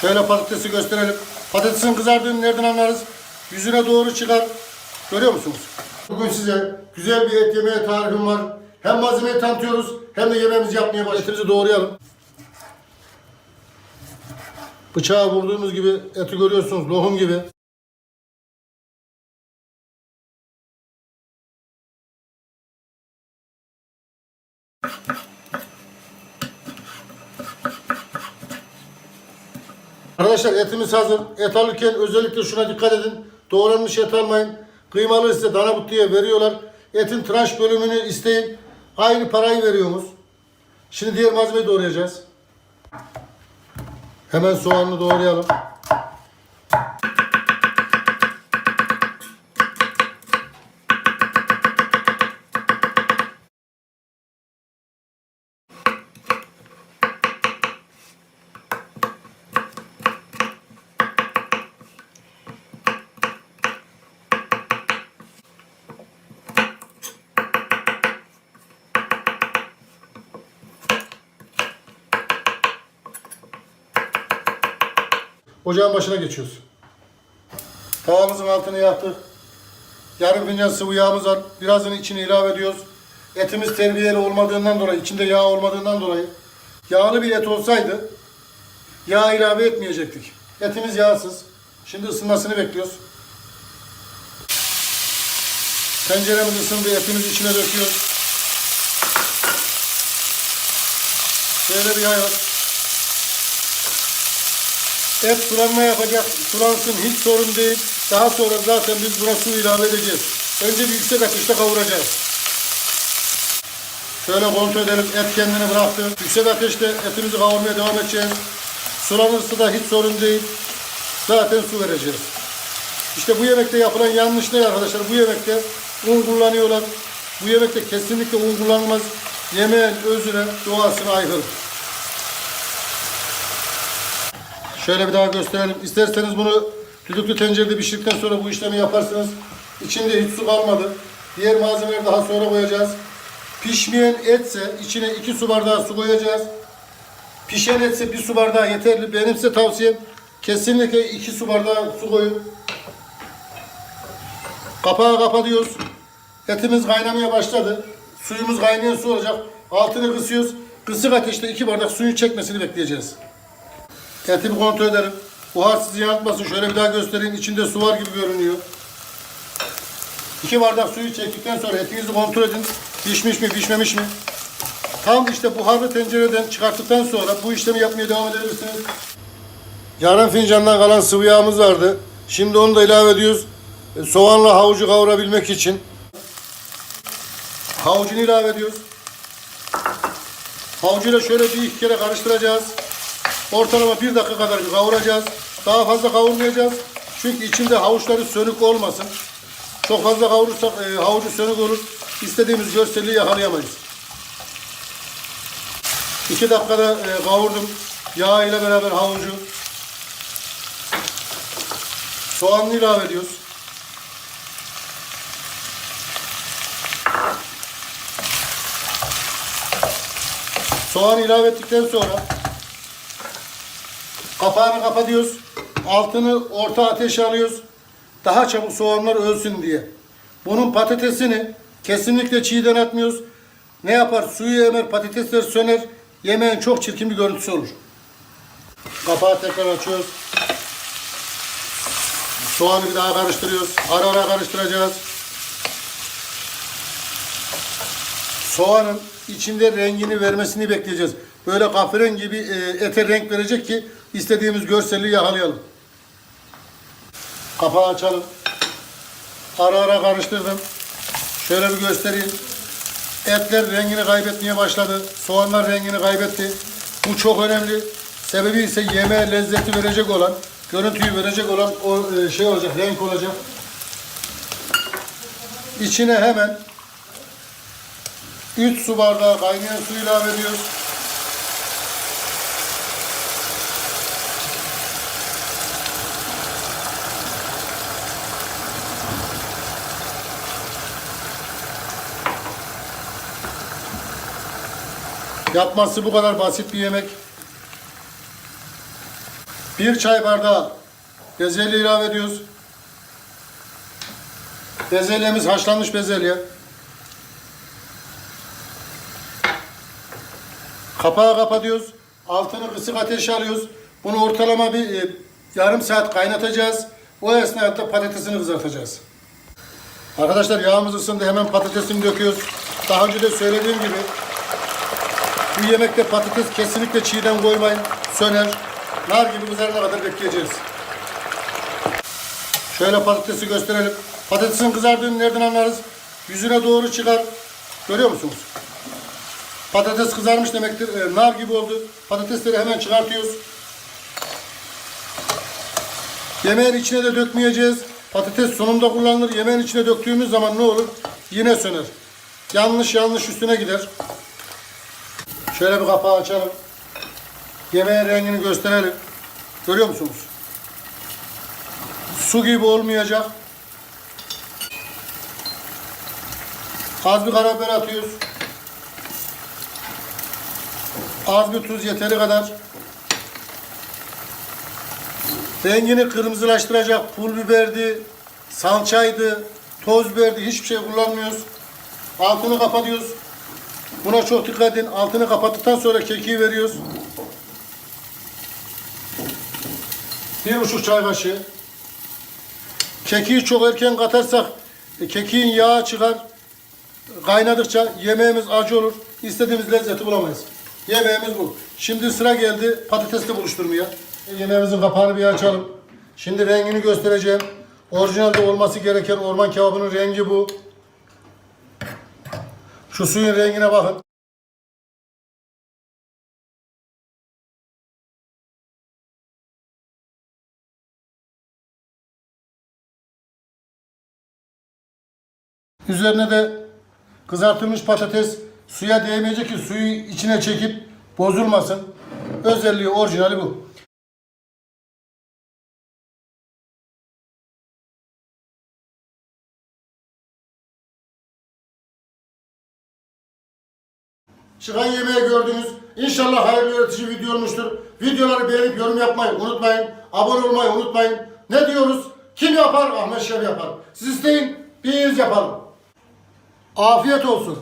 Şöyle patatesi gösterelim. Patatesin kızardığını nereden anlarız? Yüzüne doğru çıkar. Görüyor musunuz? Bugün size güzel bir et yemeği tarifim var. Hem malzemeyi tanıtıyoruz hem de yemeğimizi yapmaya başlıyoruz. Etimizi doğrayalım. Bıçağı vurduğumuz gibi eti görüyorsunuz lohum gibi. Arkadaşlar etimiz hazır. Et alırken özellikle şuna dikkat edin. Doğranmış et almayın. Kıymalı size dana but diye veriyorlar. Etin tıraş bölümünü isteyin. Aynı parayı veriyoruz. Şimdi diğer malzemeyi doğrayacağız. Hemen soğanını doğrayalım. Ocağın başına geçiyoruz. Tavamızın altını yaktık. Yarım fincan sıvı yağımız var. Birazını içine ilave ediyoruz. Etimiz terbiyeli olmadığından dolayı, içinde yağ olmadığından dolayı yağlı bir et olsaydı yağ ilave etmeyecektik. Etimiz yağsız. Şimdi ısınmasını bekliyoruz. Tenceremiz ısındı. Etimizi içine döküyoruz. Şöyle bir yayıyoruz. Et sulanma yapacak. Sulansın hiç sorun değil. Daha sonra zaten biz buna su ilave edeceğiz. Önce bir yüksek ateşte kavuracağız. Şöyle kontrol edelim. Et kendini bıraktı. Yüksek ateşte etimizi kavurmaya devam edeceğiz. Sulanırsa da hiç sorun değil. Zaten su vereceğiz. İşte bu yemekte yapılan yanlış ne arkadaşlar? Bu yemekte un kullanıyorlar. Bu yemekte kesinlikle un kullanılmaz. Yemeğin özüne, doğasına aykırı. Şöyle bir daha gösterelim. İsterseniz bunu düdüklü tencerede pişirdikten sonra bu işlemi yaparsınız. İçinde hiç su kalmadı. Diğer malzemeleri daha sonra koyacağız. Pişmeyen etse içine 2 su bardağı su koyacağız. Pişen etse 1 su bardağı yeterli. Benim size tavsiyem kesinlikle 2 su bardağı su koyun. Kapağı kapatıyoruz. Etimiz kaynamaya başladı. Suyumuz kaynayan su olacak. Altını kısıyoruz. Kısık ateşte 2 bardak suyun çekmesini bekleyeceğiz. Etimi kontrol edelim. Buhar sizi yanıltmasın. Şöyle bir daha göstereyim. İçinde su var gibi görünüyor. İki bardak suyu çektikten sonra etinizi kontrol edin. Pişmiş mi, pişmemiş mi? Tam işte buharlı tencereden çıkarttıktan sonra bu işlemi yapmaya devam edebilirsiniz. Yarım fincandan kalan sıvı yağımız vardı. Şimdi onu da ilave ediyoruz. E, Soğanla havucu kavurabilmek için. Havucunu ilave ediyoruz. Havucuyla şöyle bir iki kere karıştıracağız. Ortalama bir dakika kadar kavuracağız. Daha fazla kavurmayacağız. Çünkü içinde havuçları sönük olmasın. Çok fazla kavurursak e, havucu sönük olur. İstediğimiz görselliği yakalayamayız. İki dakikada e, kavurdum. Yağ ile beraber havucu. Soğanını ilave ediyoruz. Soğan ilave ettikten sonra Kapağını kapatıyoruz. Altını orta ateşe alıyoruz. Daha çabuk soğanlar ölsün diye. Bunun patatesini kesinlikle çiğden atmıyoruz. Ne yapar? Suyu emer, patatesler söner. Yemeğin çok çirkin bir görüntüsü olur. Kapağı tekrar açıyoruz. Soğanı bir daha karıştırıyoruz. Ara ara karıştıracağız. Soğanın içinde rengini vermesini bekleyeceğiz. Böyle kahverengi gibi e, ete renk verecek ki istediğimiz görselliği yakalayalım. Kapağı açalım. Ara ara karıştırdım. Şöyle bir göstereyim. Etler rengini kaybetmeye başladı. Soğanlar rengini kaybetti. Bu çok önemli. Sebebi ise yemeğe lezzeti verecek olan, görüntüyü verecek olan o e, şey olacak, renk olacak. İçine hemen 3 su bardağı kaynayan su ilave ediyoruz. Yapması bu kadar basit bir yemek. Bir çay bardağı bezelye ilave ediyoruz. Bezelyemiz haşlanmış bezelye. Kapağı kapatıyoruz. Altını kısık ateşe alıyoruz. Bunu ortalama bir e, yarım saat kaynatacağız. O esnada patatesini kızartacağız. Arkadaşlar yağımız ısındı. Hemen patatesini döküyoruz. Daha önce de söylediğim gibi bu yemekte patates kesinlikle çiğden koymayın. Söner. Nar gibi kızarana kadar bekleyeceğiz. Şöyle patatesi gösterelim. Patatesin kızardığını nereden anlarız? Yüzüne doğru çıkar. Görüyor musunuz? Patates kızarmış demektir. E, nar gibi oldu. Patatesleri hemen çıkartıyoruz. Yemeğin içine de dökmeyeceğiz. Patates sonunda kullanılır. Yemeğin içine döktüğümüz zaman ne olur? Yine söner. Yanlış yanlış üstüne gider. Şöyle bir kapağı açalım. Yemeğin rengini gösterelim. Görüyor musunuz? Su gibi olmayacak. Az bir karabiber atıyoruz. Az bir tuz yeteri kadar. Rengini kırmızılaştıracak pul biberdi, salçaydı, toz biberdi hiçbir şey kullanmıyoruz. Altını kapatıyoruz. Buna çok dikkat edin. Altını kapattıktan sonra kekiği veriyoruz. Bir buçuk çay kaşığı. Kekiği çok erken katarsak e, kekiğin yağı çıkar. Kaynadıkça yemeğimiz acı olur. İstediğimiz lezzeti bulamayız. Yemeğimiz bu. Şimdi sıra geldi patatesle buluşturmaya. Yemeğimizin kapağını bir açalım. Şimdi rengini göstereceğim. Orijinalde olması gereken orman kebabının rengi bu. Şu suyun rengine bakın. Üzerine de kızartılmış patates suya değmeyecek ki suyu içine çekip bozulmasın. Özelliği orijinali bu. Çıkan yemeği gördünüz. İnşallah hayırlı öğretici video olmuştur. Videoları beğenip yorum yapmayı unutmayın. Abone olmayı unutmayın. Ne diyoruz? Kim yapar? Ahmet Şev yapar. Siz isteyin, biz yapalım. Afiyet olsun.